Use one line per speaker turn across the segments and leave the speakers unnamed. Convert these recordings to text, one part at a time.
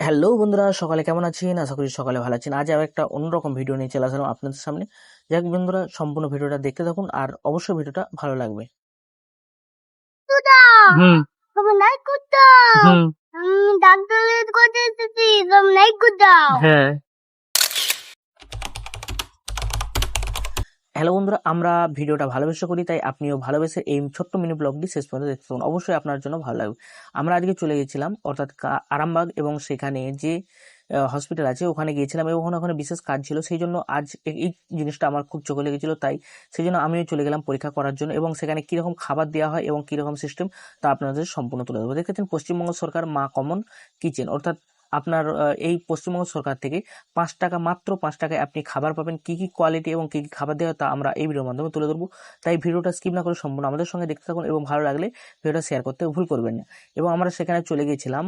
Hello বন্ধুরা সকালে কেমন আছেন? আশা করি সকালে ভালো আছেন। আজ আবার একটা অন্যরকম ভিডিও নিয়ে চলে আসলাম আপনাদের সামনে। যাক বন্ধুরা সম্পূর্ণ ভিডিওটা দেখতে থাকুন আর অবশ্যই ভিডিওটা ভালো লাগবে।
লাইক
হ্যাঁ।
হ্যালো বন্ধুরা, আমরা ভিডিওটা ভালোবেসে করি, তাই আপনিও ভালোবেসে এই ছোট্ট মিনি ব্লগটি শেষ পর্যন্ত দেখতে থাকুন। অবশ্যই আপনার জন্য ভালো লাগবে। আমরা আজকে চলে গেছিলাম, অর্থাৎ আরামবাগ এবং সেখানে যে হসপিটাল আছে, ওখানে গিয়েছিলাম এবং ওখানে ওখানে বিশেষ কাজ ছিল। সেই জন্য আজ এই জিনিসটা আমার খুব চোখে লেগেছিল, তাই সেই জন্য আমিও চলে গেলাম পরীক্ষা করার জন্য এবং সেখানে কীরকম খাবার দেওয়া হয় এবং কীরকম সিস্টেম তা আপনাদের সম্পূর্ণ তুলে দেবো দেখেছেন, পশ্চিমবঙ্গ সরকার মা কমন কিচেন, অর্থাৎ আপনার এই পশ্চিমবঙ্গ সরকার থেকে পাঁচ টাকা মাত্র, পাঁচ টাকায় আপনি খাবার পাবেন। কি কি কোয়ালিটি এবং কি কি খাবার দেওয়া, তা আমরা এই ভিডিওর মাধ্যমে তুলে ধরবো। তাই ভিডিওটা স্কিপ না করে সম্পূর্ণ আমাদের সঙ্গে দেখতে থাকুন এবং ভালো লাগলে ভিডিওটা শেয়ার করতে ভুল করবেন না। এবং আমরা সেখানে চলে গিয়েছিলাম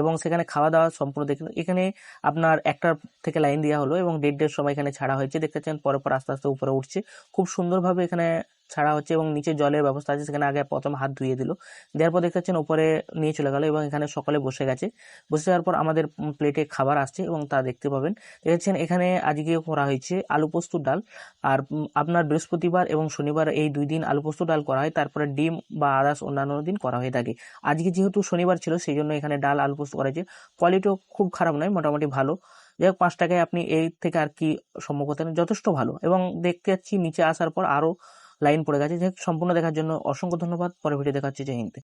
এবং সেখানে খাওয়া দাওয়া সম্পূর্ণ দেখুন এখানে আপনার একটার থেকে লাইন দেওয়া হলো এবং দেড় দেড় সময় এখানে ছাড়া হয়েছে। দেখতে পাচ্ছেন পরে পর আস্তে আস্তে উপরে উঠছে। খুব সুন্দরভাবে এখানে ছাড়া হচ্ছে এবং নিচে জলের ব্যবস্থা আছে সেখানে আগে প্রথম হাত ধুয়ে দিল। দেওয়ার পর দেখতে পাচ্ছেন উপরে নিয়ে চলে গেল এবং এখানে সকলে বসে গেছে। বসে যাওয়ার পর আমাদের প্লেটে খাবার আসছে এবং তা দেখতে পাবেন। দেখেছেন এখানে আজকে করা হয়েছে আলু পোস্ত ডাল। আর আপনার বৃহস্পতিবার এবং শনিবার এই দুই দিন আলু পোস্ত ডাল করা হয় তারপরে ডিম বা আদার্স অন্যান্য দিন করা হয়ে থাকে। আজকে যেহেতু শনিবার ছিল সেই জন্য এখানে ডাল আলু পোস্ত করা হয়েছে। কোয়ালিটিও খুব খারাপ নয় মোটামুটি ভালো। যাই হোক পাঁচ টাকায় আপনি এই থেকে আর কি সম্ভব পারেন, যথেষ্ট ভালো। এবং দেখতে যাচ্ছি নিচে আসার পর আরও লাইন পড়ে গেছে। যাই সম্পূর্ণ দেখার জন্য অসংখ্য ধন্যবাদ। পরে ভিডিও দেখাচ্ছি। জয় হিন্দ।